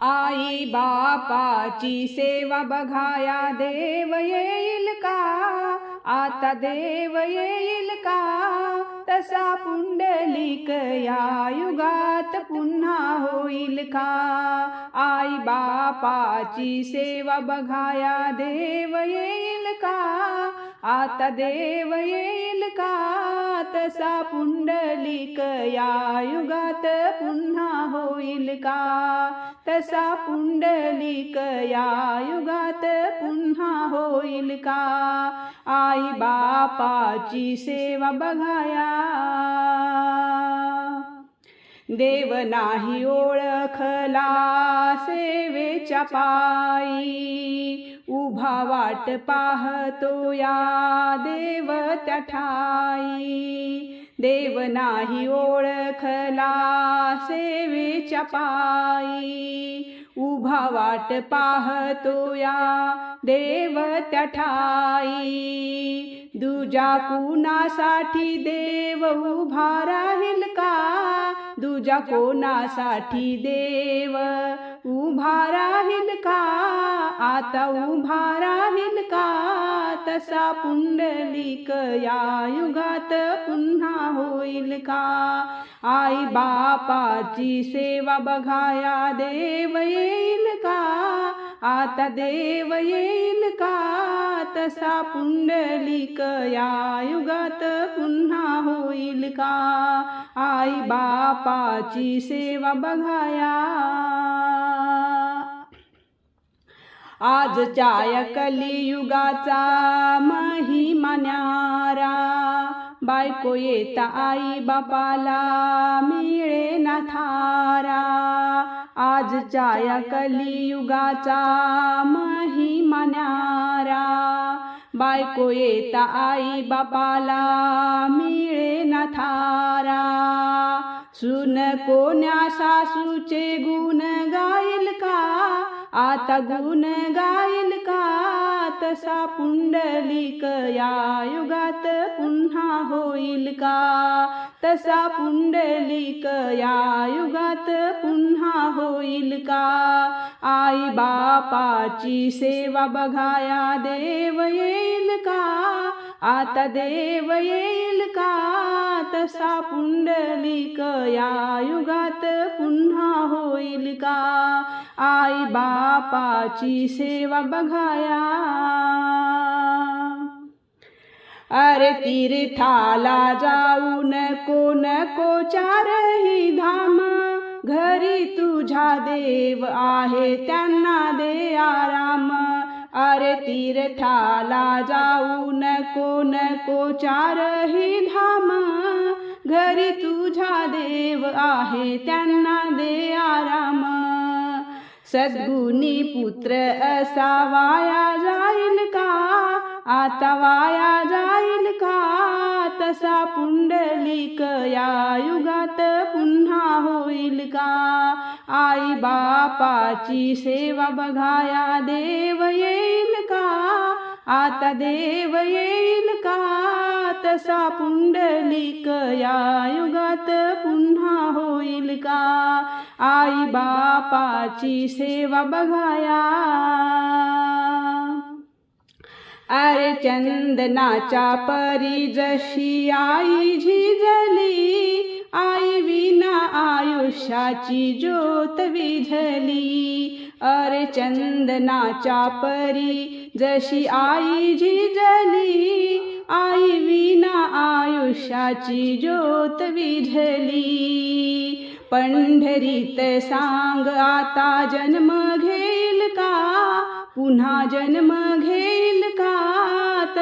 आई बापाची सेवा बघाया देव येईल का? आता देव येईल तसा पुंडलिक या युगात पुन्हा होईल का? आई बापाची सेवा बघाया देव येईल का? आता देव येईल का? तसा पुंडलिक या युगात पुन्हा होईल का? तसा पुंडलिक या युगात पुन्हा होईल का? आई बापाची सेवा बघाया देव नाही ओळखला सेवेच्या पायी. उभा वाट पाहतो या देव त्या ठाई देव नाही ओळखला सेवेच्या पायी. उभा वाट पाहतो या देव त्या ठाई. दुजा कुणासाठी देव उभा राहील का? दुजा कोणासाठी देव उभा राहील का? आता उभा राहील का? तसा पुंडलिक या युगात पुन्हा होईल का? आई बापाची सेवा बघाया देव येईल का? आता देव येईल का? तसा पुंडलिक या युगात पुन्हा होईल का? आई बापाची सेवा बघाया. आजच्या या कलियुगाचा महिमा न्यारा. बायको येता आई बापाला मिळे ना थारा. आजच्या या कलियुगाचा महिमा न्यारा बायको येता आई बापाला मिळे नथारा थारा. सुन कोण्या सासूचे गुण गाईल का? आता गुण गाईल का? तसा पुंडलिक या युगात पुन्हा होईल का? तसा पुंडलिक या युगात पुन्हा होईल का? आई बापाची सेवा बघाया देव येईल का? आता देव येईल का? तसा पुंडलिक या युगात पुन्हा होईल का? आई बापाची सेवा बघाया. अरे तीर्थाला जाऊन कोण कोचारही धाम. घरी तुझा देव आहे, त्यांना दे आराम. अरे तीर्थाला जाऊन कोण चारही धाम. घरी तुझा देव आहे त्यांना दे आराम. सद्गुणी पुत्र असा वाया जाईल का? आता वाया जाईल का? तसा पुंडलिक या युगात पुन्हा होईल का? आई बापाची सेवा बघाया देव येईल का? आता देव येईल का? तसा पुंडलिक या युगात पुन्हा होईल का? आई बापाची सेवा बघाया अरे चंदनाच्या परी जशी आई झिजली आई विना आयुष्याची ज्योत विझली. अरे चंदनाच्या परी जशी आई झिजली आई विना आयुष्याची ज्योत विझली. पंढरीत सांग आता जन्म घेईल का? पुन्हा जन्म घेईल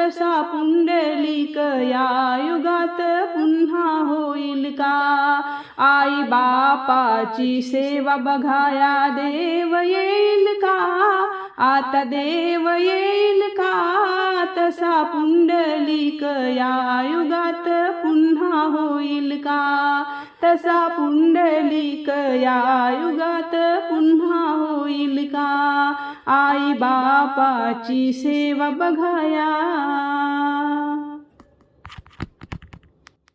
तसा पुंडलिक या युगात पुन्हा होईल का? आई बापाची सेवा बघाया देव येईल का? आता देव येईल का? तसा पुंडलिक या युगात पुन्हा होईल का? तसा पुंडलिक या युगात पुन्हा होईल आई बापाची सेवा बघाया.